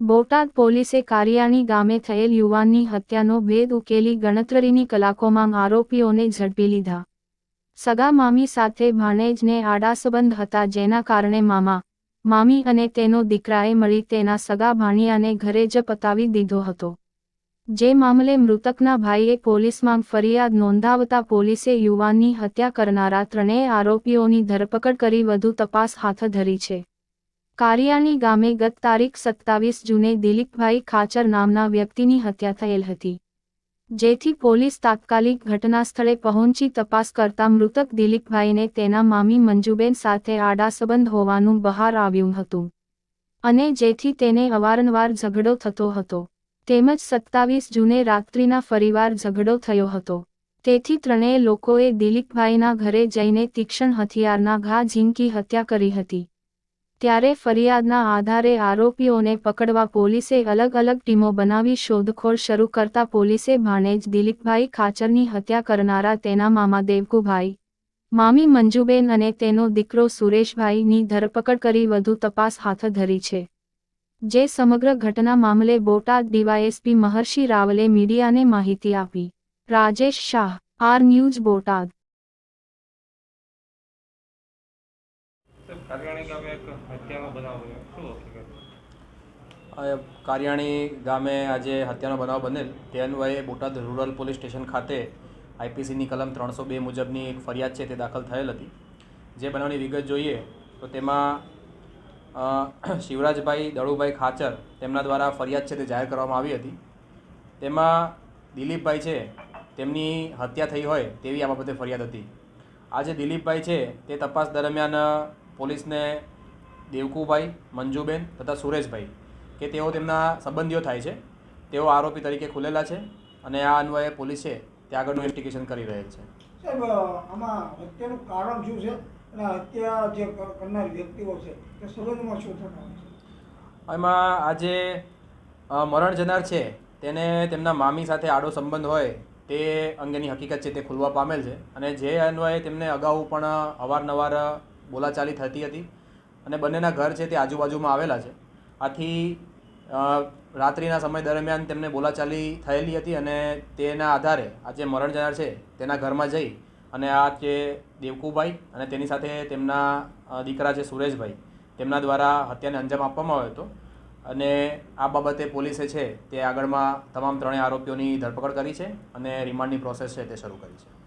બોટાદ પોલીસે કારિયાણી ગામે થયેલ યુવાનની હત્યાનો ભેદ ઉકેલી ગણતરીની કલાકોમાં આરોપીઓને ઝડપી લીધા. સગા મામી સાથે ભાણેજને આડાસબંધ હતા જેના કારણે મામા, મામી અને તેનો દીકરાએ મળી તેના સગા ભાણિયાને ઘરે જ પતાવી દીધો હતો. જે મામલે મૃતકના ભાઈએ પોલીસમાં ફરિયાદ નોંધાવતા પોલીસે યુવાનની હત્યા કરનારા ત્રણેય આરોપીઓની ધરપકડ કરી વધુ તપાસ હાથ ધરી છે. કારિયાણી ગામે ગત તારીખ સત્તાવીસ જૂને દિલીપભાઈ ખાચર નામના વ્યક્તિની હત્યા થયેલ હતી. જેથી પોલીસ તાત્કાલિક ઘટનાસ્થળે પહોંચી તપાસ કરતા મૃતક દિલીપભાઈને તેના મામી મંજુબેન સાથે આડાસબંધ હોવાનું બહાર આવ્યું હતું. અને જેથી તેને અવારનવાર ઝઘડો થતો હતો. તેમજ સત્તાવીસ જૂને રાત્રિના ફરીવાર ઝઘડો થયો હતો. તેથી ત્રણેય લોકોએ દિલીપભાઈના ઘરે જઈને તીક્ષ્ણ હથિયારના ઘા ઝીંકી હત્યા કરી હતી. ત્યારે ફરિયાદના આધારે આરોપીઓને પકડવા પોલીસે અલગ અલગ ટીમો બનાવી શોધખોળ શરૂ કરતા પોલીસે ભાણેજ, દિલીપભાઈ ખાચરની હત્યા કરનારા તેના મામા દેવકુભાઈ મામી મંજુબેન અને તેનો દીકરો સુરેશભાઈની ધરપકડ કરી વધુ તપાસ હાથ ધરી છે. જે સમગ્ર ઘટના મામલે બોટાદ ડીવાયએસપી મહર્ષિ રાવલે મીડિયાને માહિતી આપી. Rajesh Shah, R news Botad. Kariyani ગામે ગામે આજે હત્યાનો બનાવ બનેલ. તે અન્વયે બોટાદ રૂરલ પોલીસ સ્ટેશન ખાતે આઈપીસીની કલમ ત્રણસો બે મુજબની એક ફરિયાદ છે તે દાખલ થયેલ હતી. જે બનાવની વિગત જોઈએ તો તેમાં શિવરાજભાઈ દળુભાઈ ખાચર તેમના દ્વારા ફરિયાદ છે તે જાહેર કરવામાં આવી હતી. તેમાં દિલીપભાઈ છે તેમની હત્યા થઈ હોય તેવી આ બાબતે ફરિયાદ હતી. આજે દિલીપભાઈ છે તે તપાસ દરમિયાન પોલીસને દેવકુભાઈ મંજુબેન તથા સુરેશભાઈ કે તેઓ તેમના સંબંધીઓ થાય છે. તેઓ આરોપી તરીકે ખુલેલા છે અને આ અન્વયે પોલીસ છે તે આગળનું ઇન્વેસ્ટિગેશન કરી રહેલ છે. સાહેબ આમાં હત્યાનું કારણ શું છે? અને હત્યા જે કરનાર વ્યક્તિઓ છે તે સંબંધમાં શું હોય છે? એમાં આ જે મરણ જનાર છે તેને તેમના મામી સાથે આડો સંબંધ હોય તે અંગેની હકીકત છે તે ખુલવા પામેલ છે. અને જે અન્વયે તેમને અગાઉ પણ અવારનવાર બોલાચાલી થતી હતી અને બંનેના ઘર છે તે આજુબાજુમાં આવેલા છે. આથી રાત્રિના સમય દરમિયાન તેમને બોલાચાલી થયેલી હતી અને તેના આધારે આ જે મરણ જનાર છે તેના ઘરમાં જઈ અને આ જે દેવકુભાઈ અને તેની સાથે તેમના દીકરા છે સુરેશભાઈ તેમના દ્વારા હત્યાને અંજામ આપવામાં આવ્યો હતો અને આ બાબતે પોલીસે છે તે આગળમાં તમામ ત્રણેય આરોપીઓની ધરપકડ કરી છે અને રિમાન્ડની પ્રોસેસ છે તે શરૂ કરી છે.